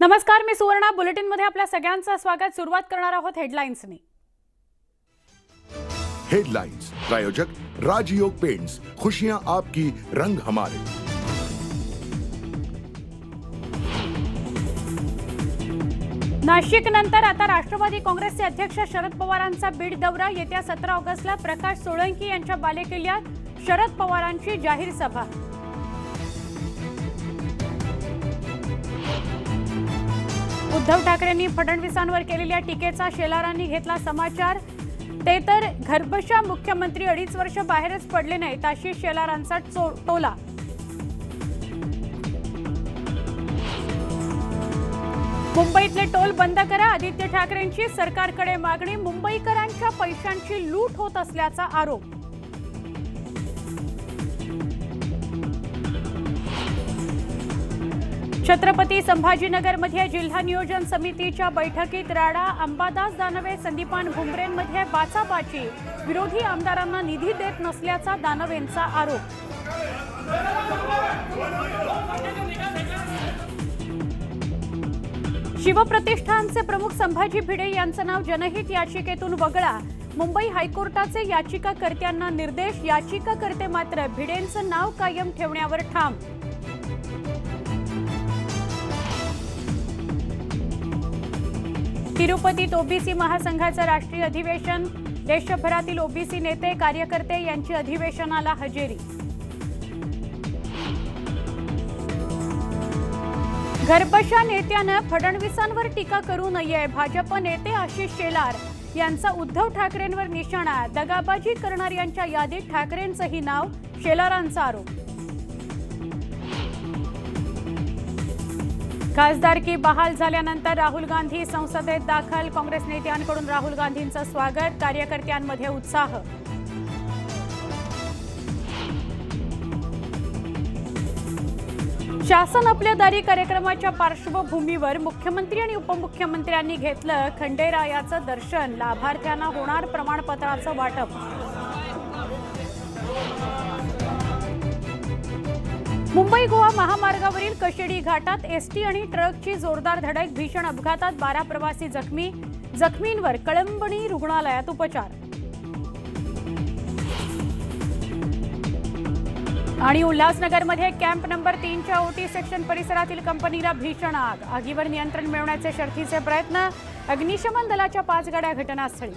नमस्कार मी सुवर्णा. बुलेटिनमध्ये आपल्या सगळ्यांचं स्वागत. सुरुवात करणार आहोत हेडलाईन्सनी हेडलाइंस प्रायोजक राजयोग पेंट्स. खुशियां आपकी रंग हमारे. नाशिक नंतर आता राष्ट्रवादी काँग्रेसचे अध्यक्ष शरद पवारांचा बीड दौरा. येत्या सतरा ऑगस्टला प्रकाश सोळंकी यांच्या बालेकिल्ल्यात शरद पवारांची जाहीर सभा. उद्धव ठाकरेंनी फडणवीसांवर केलेल्या टीकेचा शेलारांनी घेतला समाचार. ते तर घरबशा मुख्यमंत्री अडीच वर्ष बाहेरच पडले नाहीत अशी शेलारांचा टोला. मुंबईतले टोल बंद करा आदित्य ठाकरेंची सरकारकडे मागणी मुंबईकरांच्या पैशांची लूट होत असल्याचा आरोप. छत्रपती संभाजीनगरमध्ये जिल्हा नियोजन समितीच्या बैठकीत राडा अंबादास दानवे संदीपान भुमरेंमध्ये बाचाबाची विरोधी आमदारांना निधी देत नसल्याचा दानवेंचा आरोप. शिवप्रतिष्ठानचे प्रमुख संभाजी भिडे यांचं नाव जनहित याचिकेतून वगळा. मुंबई हायकोर्टाचे याचिकाकर्त्यांना निर्देश याचिकाकर्ते मात्र भिडेंचं नाव कायम ठेवण्यावर ठाम. तिरुपतीत ओबीसी महासंघाचं राष्ट्रीय अधिवेशन देशभरातील ओबीसी नेते कार्यकर्ते यांची अधिवेशनाला हजेरी. घरबशा नेत्यानं फडणवीसांवर टीका करू नये भाजप नेते आशिष शेलार यांचा उद्धव ठाकरेंवर निशाणा दगाबाजी करणाऱ्यांच्या यादीत ठाकरेंचंही नाव शेलारांचा आरोप. खासदारकी बहाल झाल्यानंतर राहुल गांधी संसदेत दाखल. काँग्रेस नेत्यांकडून राहुल गांधींचं स्वागत. कार्यकर्त्यांमध्ये उत्साह. शासन आपल्या दारी कार्यक्रमाच्या पार्श्वभूमीवर मुख्यमंत्री आणि उपमुख्यमंत्र्यांनी घेतलं खंडेरायाचं दर्शन. लाभार्थ्यांना होणार प्रमाणपत्राचं वाटप. मुंबई गोवा महामार्गावरील कशेडी घाटात एसटी आणि ट्रकची जोरदार धडक भीषण अपघातात बारा प्रवासी जखमी जखमींवर कळंबणी रुग्णालयात उपचार. आणि उल्हासनगरमध्ये कॅम्प नंबर तीनच्या ओटी सेक्शन परिसरातील कंपनीला भीषण आग. आगीवर नियंत्रण मिळवण्याचे शर्थीचे प्रयत्न अग्निशमन दलाच्या पाच गाड्या घटनास्थळी.